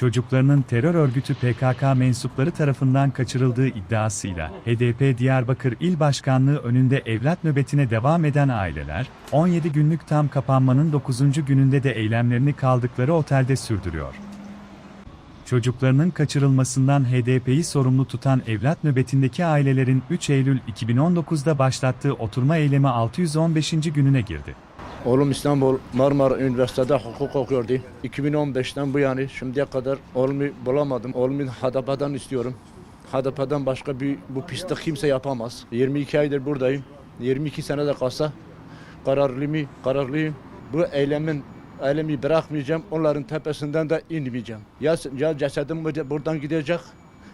çocuklarının terör örgütü PKK mensupları tarafından kaçırıldığı iddiasıyla HDP Diyarbakır İl Başkanlığı önünde evlat nöbetine devam eden aileler, 17 günlük tam kapanmanın 9. gününde de eylemlerini kaldıkları otelde sürdürüyor. Çocuklarının kaçırılmasından HDP'yi sorumlu tutan evlat nöbetindeki ailelerin 3 Eylül 2019'da başlattığı oturma eylemi 615. gününe girdi. Oğlum İstanbul Marmara Üniversitesi'de hukuk okuyordu. 2015'ten bu yani şimdiye kadar oğlumu bulamadım. Oğlumu HDP'den istiyorum. HDP'den başka bir bu pistte kimse yapamaz. 22 aydır buradayım. 22 sene de kalsa kararlıyım, kararlıyım. Bu eylemin eylemi bırakmayacağım. Onların tepesinden de inmeyeceğim. Ya, ya cesedim bu- buradan gidecek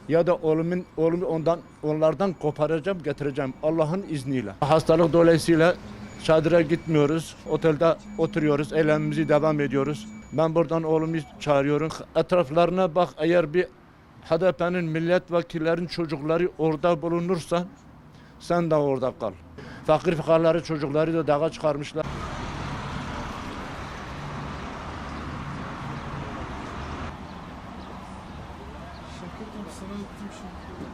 ya da oğlumun oğlumu ondan onlardan koparacağım, getireceğim Allah'ın izniyle. Hastalık dolayısıyla çadıra gitmiyoruz. Otelde oturuyoruz, eylemimizi devam ediyoruz. Ben buradan oğlumu çağırıyorum. Etraflarına bak eğer bir HDP'nin milletvekillerin çocukları orada bulunursa sen de orada kal. Fakir fukarları çocukları da dağa çıkarmışlar. Şaka.